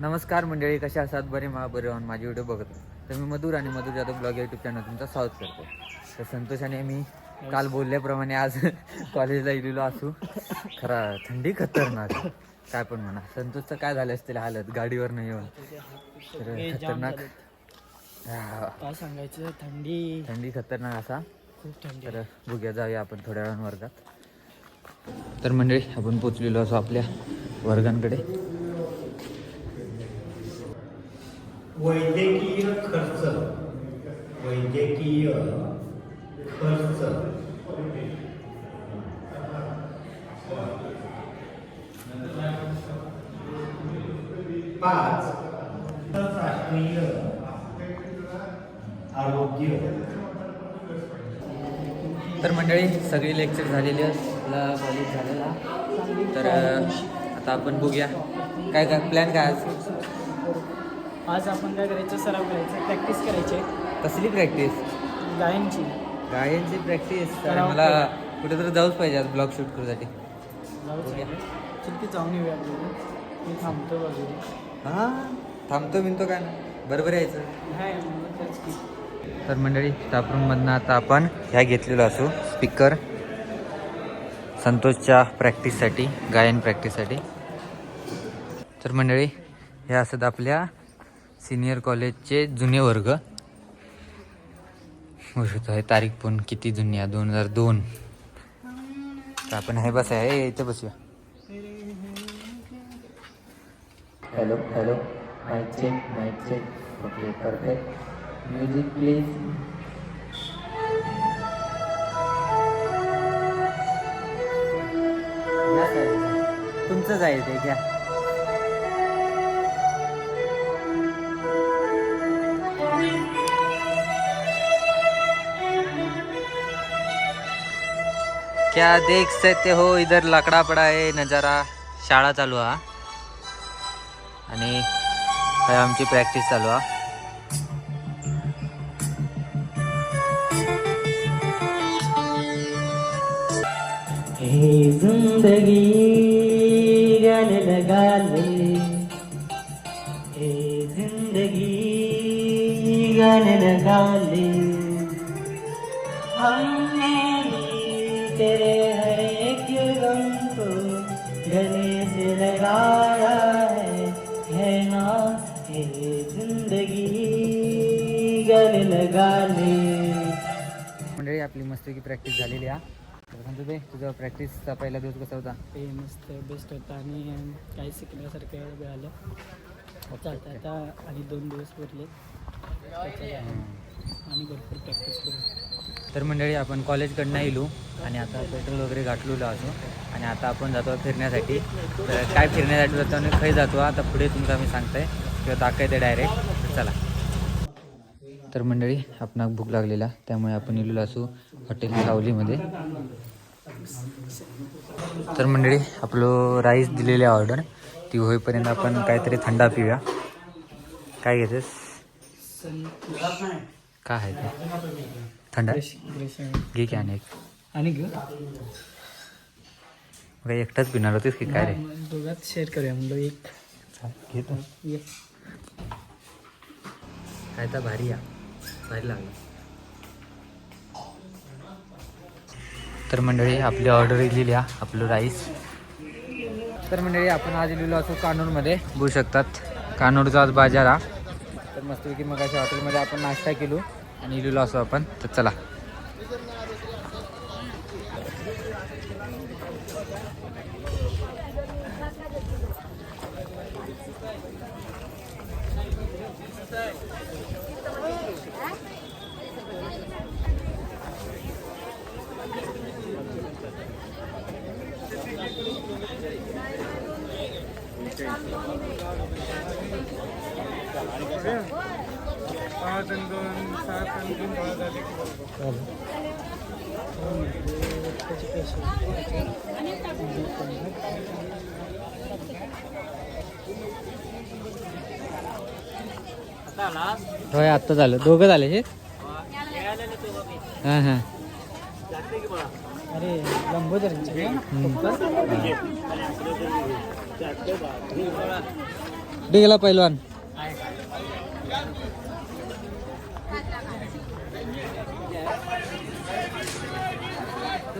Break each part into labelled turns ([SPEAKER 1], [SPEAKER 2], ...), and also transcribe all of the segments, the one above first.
[SPEAKER 1] नमस्कार मंडळी कशा असतात बरे मा बरे राहून माझी व्हिडिओ बघत तर मी मधुर आणि Madhur Jadhav blog YouTube channel तुमचं स्वागत करतो. तर संतोष आणि मी काल बोलल्याप्रमाणे आज कॉलेजला गेलेलो असू. खरा थंडी खतरनाक काय पण म्हणा. संतोषचं काय झालं असतील हालत? गाडीवर नाही येऊन. तर खतरनाक.
[SPEAKER 2] काय सांगायचं? थंडी.
[SPEAKER 1] थंडी खतरनाक असा. तर बघूया जाऊया आपण थोड्या वेळानं वर्गात. तर मंडळी आपण पोचलेलो असो आपल्या वर्गांकडे.
[SPEAKER 3] वैद्यकीय खर्च. वैद्यकीय खर्च. पाच. राष्ट्रीय आरोग्य.
[SPEAKER 1] तर मंडळी सगळी लेक्चर झालेली आहेत. आपला कॉलेज झालेला. तर आता आपण बघूया. काय काय प्लॅन काय आज?
[SPEAKER 2] आज आपण काय करायचं? सराव करायचं प्रॅक्टिस करायची
[SPEAKER 1] कसली प्रॅक्टिस
[SPEAKER 2] गायनची.
[SPEAKER 1] गायांची प्रॅक्टिस मला कुठेतरी जाऊच पाहिजे आज ब्लॉग शूट करूसाठी
[SPEAKER 2] जाऊच चल की जाऊन येऊया मी थांबतो बाजूला
[SPEAKER 1] हां? थांबतो बिनतो काय ना? बरोबर यायचं.
[SPEAKER 2] नाही मला तेच की.
[SPEAKER 1] तर मंडळी स्टाफरूममधनं आता आपण ह्या घेतलेलो असू. स्पीकर संतोषच्या प्रॅक्टिससाठी गायन प्रॅक्टिससाठी तर मंडळी हे असत आपल्या सिनियर कॉलेजचे जुने वर्ग. होऊ शकतो हे तारीख पण किती जुनी आहे? दोन हजार दोन. तर आपण हे बस आहे इथे बसूया. Hello hello mike check mike check okay perfect music please तुमचंच आहे ते घ्या. क्या देख सकते हो? इधर लकडा पडा आहे नजारा। शाळा चालू हा। आणि काय आमची प्रॅक्टिस चालू हा।
[SPEAKER 2] हे जिंदगी गाने लगा ले। हे जिंदगी गाने लगा ले। जिंदगी
[SPEAKER 1] मंडळी आपली मस्तपैकी प्रॅक्टिस झालेली आहे तर सांगतो ते तुझा प्रॅक्टिसचा पहिला दिवस कसा होता?
[SPEAKER 2] ते मस्त बेस्ट होतं आणि काही शिकण्यासारखं मिळालं. चालतं आता आणि दोन दिवस उरले. आणि भरपूर प्रॅक्टिस करू.
[SPEAKER 1] तर मंडळी आपण कॉलेजकडनं येलो आणि आता पेट्रोल वगैरे गाठलेलो असो. आणि आता आपण जातो फिरण्यासाठी. तर काय फिरण्यासाठी जातो आणि खै जातो आता पुढे तुमचं आम्ही सांगताय. किंवा दाखवते डायरेक्ट चला. तर मंडळी आपण भूक लागलेला त्यामुळे आपण येलेलो असू हॉटेल सावलीमध्ये. तर मंडळी आपलं राईस दिलेली ऑर्डर ती होईपर्यंत आपण काहीतरी थंडा पिऊया. काय घेतेस? काय आहे ते? थंडा? घे की आणि एक. एकटाच पिणार होतीस की काय रे?
[SPEAKER 2] दोघात शेअर करूया एक.
[SPEAKER 1] घेतो. काय तर भारी या. भारी लागलं. तर मंडळी आपली ऑर्डर दिलेली आहे आपलं राईस तर मंडळी आपण आज लिहिलो असो कानूरमध्ये. बघू शकतात. कानूरचा आज बाजार हा. तर मस्तपैकी मग अशा हॉटेलमध्ये आपण नाश्ता केलो आणि लिहिलो असो आपण. तर चला. होय आत्ता झालं. दोघं झाले हे? हां हां.
[SPEAKER 2] अरे लंबोदरांचे
[SPEAKER 1] हम्म. कुठे गेला पैलवान.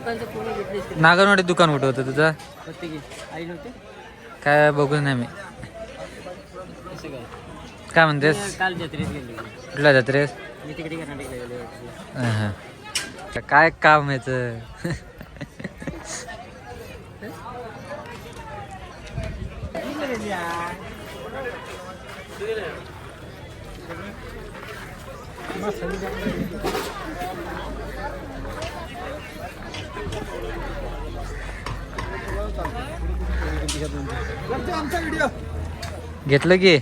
[SPEAKER 2] दुकानचं
[SPEAKER 1] नागरवाडी दुकान कुठं होतं तुझं?
[SPEAKER 2] प्रत्येकी आई नव्हते?
[SPEAKER 1] काय बघून नाही मी.
[SPEAKER 2] कसं काय?
[SPEAKER 1] काय म्हणतेस?
[SPEAKER 2] काल जत्रेत गेले
[SPEAKER 1] कुठल्या जत्रेस
[SPEAKER 2] मी तिकडे कर्नाटकला गेले
[SPEAKER 1] अहं. काय काम याचं? घेतलं की?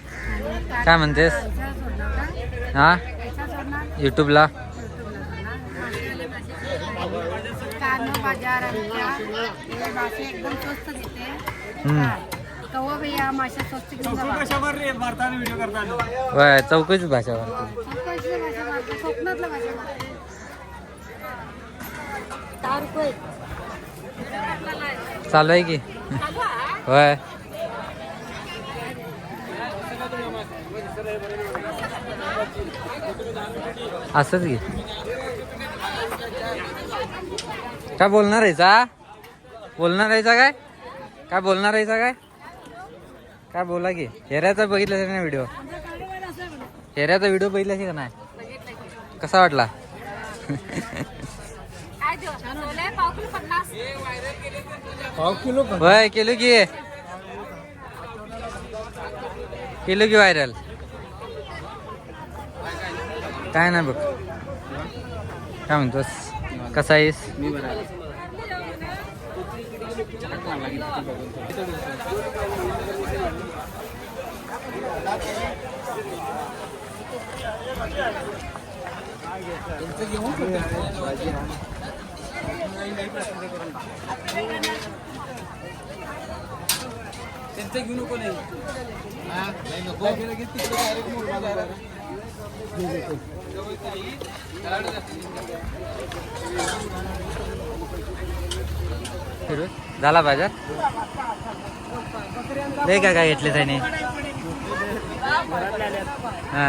[SPEAKER 1] काय म्हणतेस? हा? युट्यूबला
[SPEAKER 4] कानो बाजार आमच्या हे मासे एकदम स्वस्त देते
[SPEAKER 1] हम्म.
[SPEAKER 4] कवा भैया मासे स्वस्त घेऊन जावा.
[SPEAKER 1] वय चौकशी भाषा वाटते
[SPEAKER 4] कोकणातलं भाषा मारते, कोकणातलं भाषा मारते. दहा रुपये
[SPEAKER 1] चालू आहे की? होय. असंच की. काय बोलणार आहे चा बोलणार आहे काय? काय बोलणार आहे काय? काय बोला की. हेऱ्याचा बघितलं नाही व्हिडिओ? हेऱ्याचा व्हिडिओ बघितला का नाही? कसा वाटला?
[SPEAKER 4] पाव किलो पन्नास
[SPEAKER 3] केलं
[SPEAKER 1] किलो की. केलं की व्हायरल काय नाही बघ. काय म्हणतोस? कसा आहेस?
[SPEAKER 2] मी त्यांचं घेऊ नको नाही.
[SPEAKER 1] फिरून झाला बाजार? नाही काय काय घेतले त्याने? हा.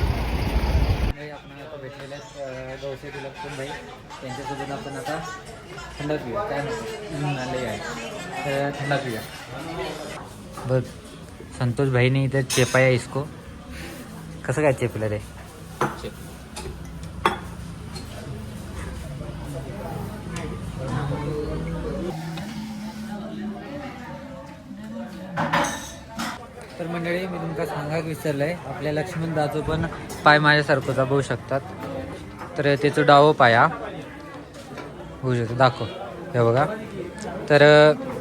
[SPEAKER 1] नाही, आपण आता भेटलेले आहेत अं, गौसे तिलक्षण भाई त्यांच्यासोबत आपण आता थंडा पिऊया काय नाही आहे तर थंडा पिऊया बघ संतोष भाईने इथं चेपाया इसको। कसं काय चेपलं रे? तर मंडळी मी तुमका सांगाक विसरलंय. आपल्या लक्ष्मण दाजो पण पाय माझ्यासारखं बघू शकतात. तर त्याचं डावं पाया. होऊ शकतो. दाखव. हे बघा. तर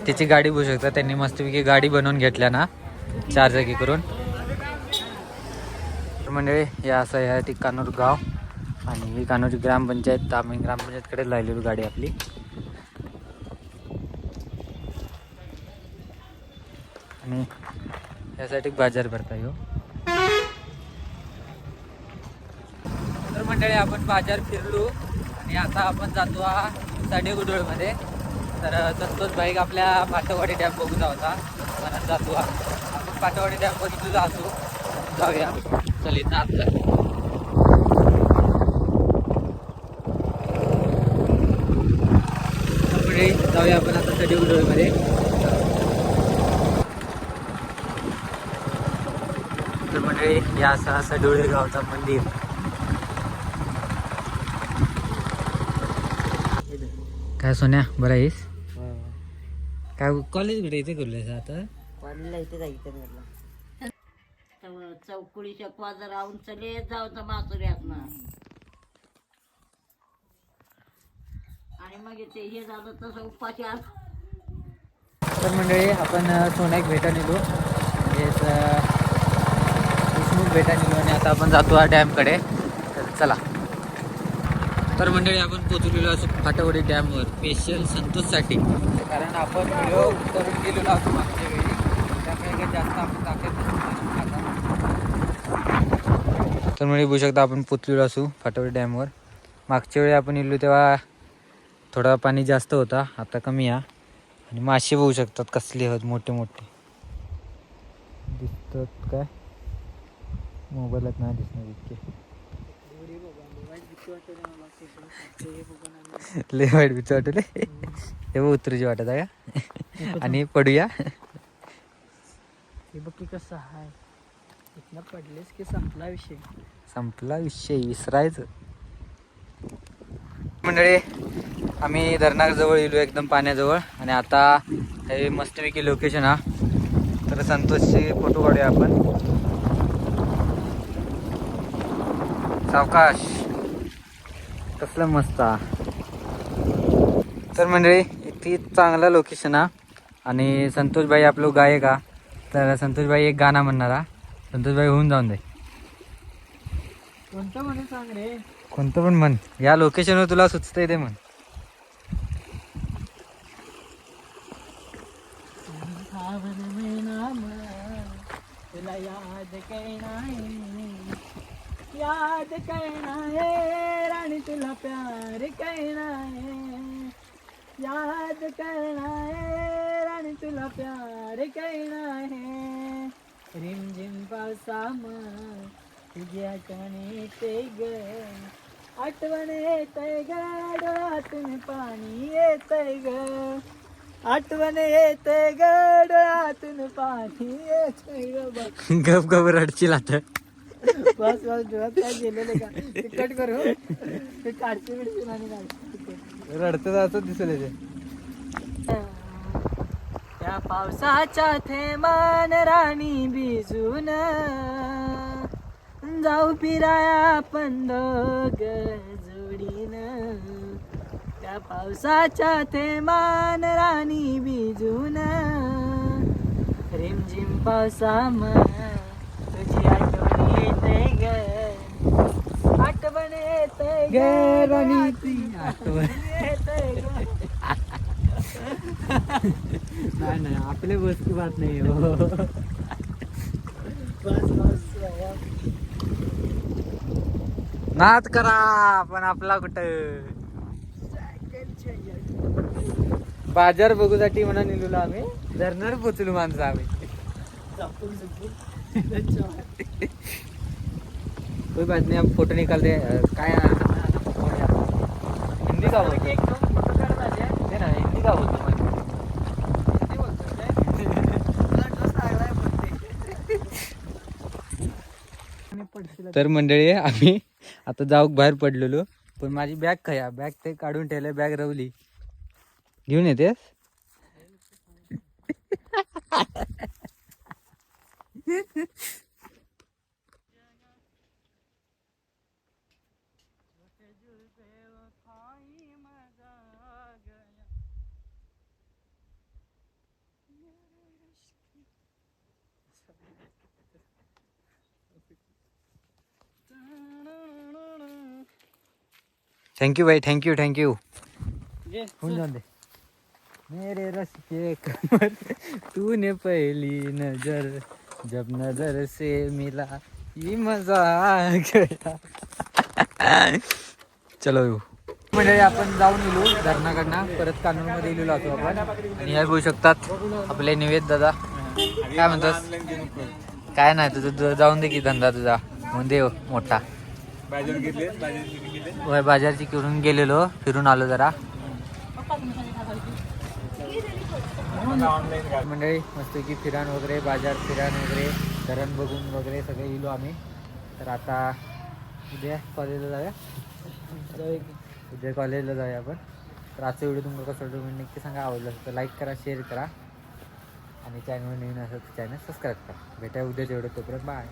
[SPEAKER 1] त्याची गाडी बघू शकता. त्यांनी मस्तपैकी गाडी बनवून घेतल्या ना चार जागी करून. तर मंडळी हे असं या ती कानूर गाव. आणि ही कानूर ग्रामपंचायत आम्ही ग्रामपंचायतकडे लावलेली गाडी आपली. आणि यासाठी बाजार भरता येऊ हो. तर मंडळी आपण बाजार फिरलो. आणि आता आपण जातो हा साडे मध्ये तर संतोष बाईक आपल्या पाटवाडी डॅम बघून होता. म्हणत जातो आपण पाटवाडी डॅम बघितलं जातो जाऊया चल इथं आपलं पुढे जाऊया आपण आता साडे मध्ये तर मंडळी या असं असं डोळे गावचा मंदिर. काय सोन्या बरं आहेस? काय कॉलेज कुठे इथे करलेस आता?
[SPEAKER 2] पाणीला इथे जायचं म्हटलं.
[SPEAKER 5] चौकुळी शकवा जर राहून चले जाऊ तर मासुऱ्यातनं आणि मग ते हे झालं तसं उपाशी
[SPEAKER 1] तर मंडळी आपण सोन्याक भेटा निघू म्हणजेच अ, भेटा निघू आणि आता आपण जातो हा डॅमकडे. तर चला. तर मंडळी आपण पोचलेलो असू फाटावडी डॅमवर. स्पेशल संतोषसाठी. कारण आपण व्हिडिओ करून गेलेलो असू मागच्या वेळी. त्यामुळे काही जास्त आपण ताकद नसतो आता तर म्हणजे बघू शकता आपण पुतलेलो असू फाटवडी डॅमवर. मागच्या वेळी आपण येलो तेव्हा थोडा पाणी जास्त होता आता कमी आहे. आणि मासे बघू शकतात कसले आहेत मोठे मोठे. दिसतात काय? मोबाईलात नाही दिसणार इतके. लय वाईट भीती वाटले हे बघ उतरूची वाटत आहे का आणि पडूया.
[SPEAKER 2] हे बघ की कसं आहे. इथनं पडलेस की संपला विषय?
[SPEAKER 1] संपला विषय विसरायचं. मंडळी आम्ही धरणाजवळ येलो एकदम पाण्याजवळ आणि आता हे मस्तपैकी लोकेशन हा. तर संतोषचे फोटो काढूया आपण. सावकाश कसलं मस्त हा. तर मंडळी इथे चांगला लोकेशन हा. आणि संतोषबाई आपलं गायक हा. तर संतोषबाई एक गाणं म्हणणार हा. संतोषबाई होऊन जाऊन दे.
[SPEAKER 2] कोणतं म्हणून सांग रे?
[SPEAKER 1] कोणतं पण म्हण. या लोकेशनवर तुला सुचतंय ते म्हण.
[SPEAKER 2] सावन में नाम तुला याद करना है याद करना है राणी तुला प्यार करना है याद करना है राणी तुला प्यार करना है रिम झिम पावसाम तुझी आठवण येते ग आठवण येतय ग डोळ्यातून पाणी येतय ग. आठवण येते ग डोळ्यातून पाणी येतय ग बस
[SPEAKER 1] गप गप रडशील आता.
[SPEAKER 2] बस डोळ्यात काय गेलेलं का? ते कट करू ते काढते बिडते आणि
[SPEAKER 1] रडतं असं दिसलं ते.
[SPEAKER 2] त्या पावसाच्या थेमान राणी भिजून जाऊ फिराया आपण दोघ जोडीन. त्या पावसाच्या थेमान राणी भिजून रिमझिम पावसाम तुझी आठवण येते ग. आठवण येते ग. राणी
[SPEAKER 1] आठवण
[SPEAKER 2] येते ग.
[SPEAKER 1] नाही नाही. आपले बस की बात नाही हो. नाद करा पण आपला कुठं? बाजार बघूसाठी म्हणा निघलो आम्ही. धरणार पोचलो माणसं आम्ही. कोई बात नाही फोटो निकालते. अं, काय हिंदी का? बोलतो हिंदी का बोलतो म्हणजे तर मंडळी आम्ही आता जाऊ बाहेर पडलेलो. पण माझी बॅग खया बॅग ते काढून ठेवले बॅग रवली. घेऊन येतेस? थँक्यू भाई. थँक्यू थँक्यू होऊन जाऊन दे? मेरे रस के कमर तूने पहली नजर जब नजर से मिला ये मजा आ गया चलो. येऊ म्हणजे आपण जाऊन येलो धरणाकडनं परत कानूरमध्ये गेलेलो होतो आपण. आणि हे बघू शकतात आपले निवेद दादा. काय म्हणतोस? काय नाही तुझं जाऊन दे की धंदा तुझा. होऊन दे हो, मोठा.
[SPEAKER 3] बाजार घेतले
[SPEAKER 1] बाजारची फिरून गेलेलो फिरून आलो जरा. मंडळी मस्त की फिराण वगैरे बाजार फिराण वगैरे धरण बघून वगैरे सगळे गेलो आम्ही. तर आता उद्या कॉलेजला जाऊया. उद्या कॉलेजला जाऊया आपण. तर आजचा व्हिडिओ तुम्हाला कसं वाटतो म्हणजे नक्की सांगा. आवडलं असेल तर लाईक करा शेअर करा. आणि चॅनलवर नवीन असेल तर चॅनल सबस्क्राईब करा. भेटाय उद्याच्या व्हिडिओ तोपर्यंत. बाय